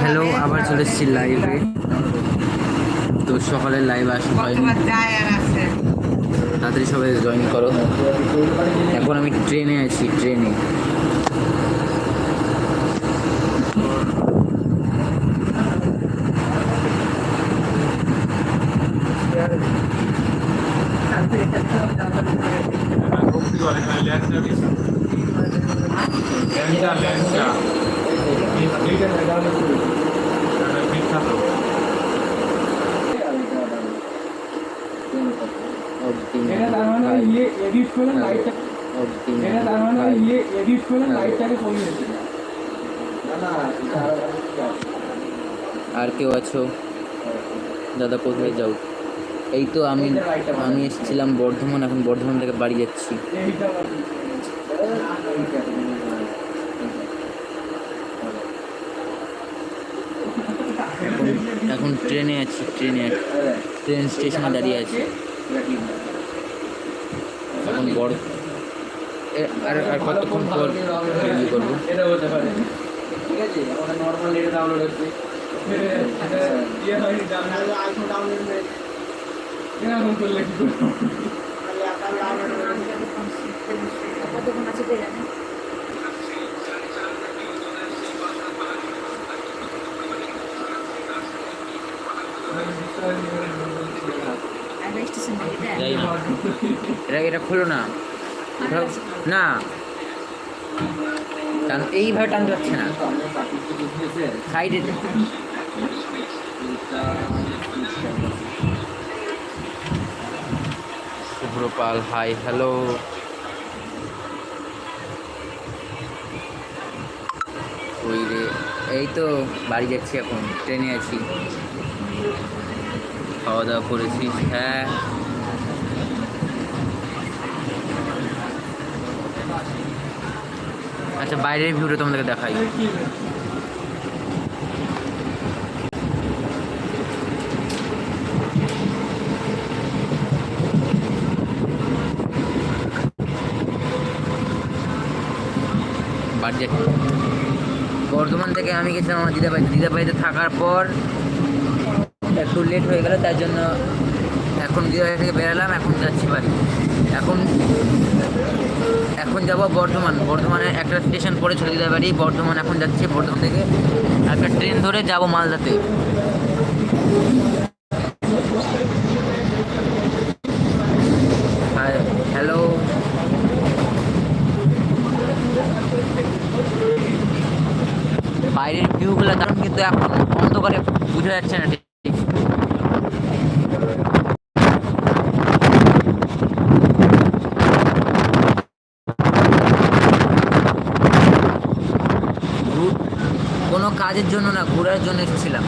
Hello আবার চলে এসেছি লাইভে তো সকালে লাইভ আসা হয়নি তাড়াতাড়ি সবাই জয়েন করো। এখন আমি ট্রেনে আছি ট্রেনে। ইয়ে লাইটটা ইয়ে আর কেউ আছো? দাদা, কোথায় যাও? এই তো আমি আমি এসেছিলাম বর্ধমান, এখন বর্ধমান থেকে বাড়ি যাচ্ছি এইটা এখন এখন ট্রেনে আছি ট্রেনে। আছি ট্রেন স্টেশনে দাঁড়িয়ে আছি। এখন বড়। আর আর কতক্ষণ পর এটা ঠিক আছে নরমাল নেট ডাউনলোড হচ্ছে হয়নি ডাউনলোড আইফোন ডাউনলোড এরকম করলে কি করব কতক্ষণ আছে কে জানে আর স্টেশন থেকে দেয় যাই না এটা এটা খোলো না। না। এইভাবে টানতে পারছে না। সাইডে শুভ্র পাল হাই হ্যালো ওই রে, এই তো বাড়ি যাচ্ছি এখন, ট্রেনে আছি। খাওয়া দাওয়া করেছিস হ্যাঁ। আচ্ছা বাইরের ভিউটা তোমাদেরকে দেখাই। বর্ধমান থেকে আমি গেছিলাম আমার দিদাবাড়ি দিদাবাড়িতে থাকার পর একটু লেট হয়ে গেল, তার জন্য এখন দিদাবাড়ি থেকে বেরালাম, এখন যাচ্ছি বাড়ি। এখন এখন যাব বর্ধমান। বর্ধমানে একটা স্টেশন পড়েছিল দিদাবাড়ি বর্ধমান এখন যাচ্ছি, বর্ধমান থেকে একটা ট্রেন ধরে যাব মালদাতে। হ্যালো বাইরের ভিউগুলো কারণ কিন্তু এখন অন্ধকারে বোঝা যাচ্ছে না ঠিক ঘু- কোনো কাজের জন্য না ঘোরার জন্য এসেছিলাম।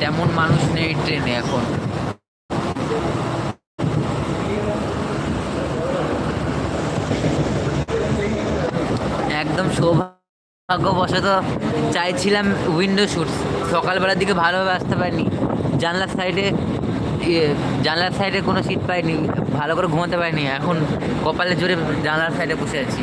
তেমন মানুষ নেই ট্রেনে এখন। একদম সৌভাগ্যবশত চাইছিলাম উইন্ডো শুট সকালবেলার দিকে ভালোভাবে আসতে পারিনি। জানলার সাইডে ইয়ে জানলার সাইডে কোনো সিট পাইনি। ভালো করে ঘুমাতে পারিনি। এখন কপালে জোরে জানলার সাইডে বসে আছি।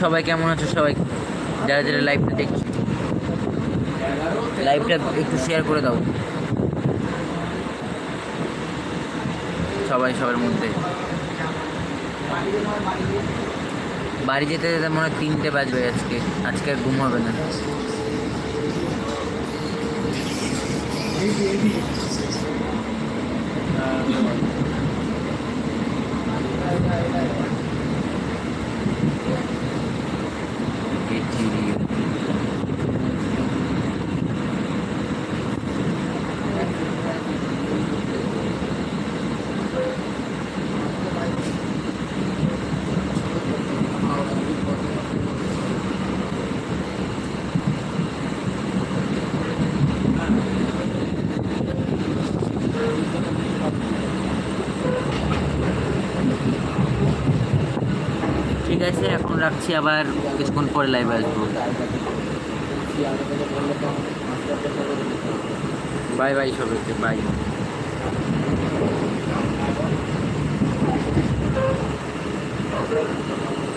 সবাই কেমন আছো? সবাই যারা যারা লাইভটা দেখছ লাইভটা একটু শেয়ার করে দাও। সবাই সবার মধ্যে। বাড়ি যেতে যেতে মনে হয় তিনটে বাজবে আজকে। আজকে আর ঘুম হবে না। ঠিক হয়েছে এখন রাখছি আবার কিছুক্ষণ পরে লাইভ আসব বাই বাই সবাইকে বাই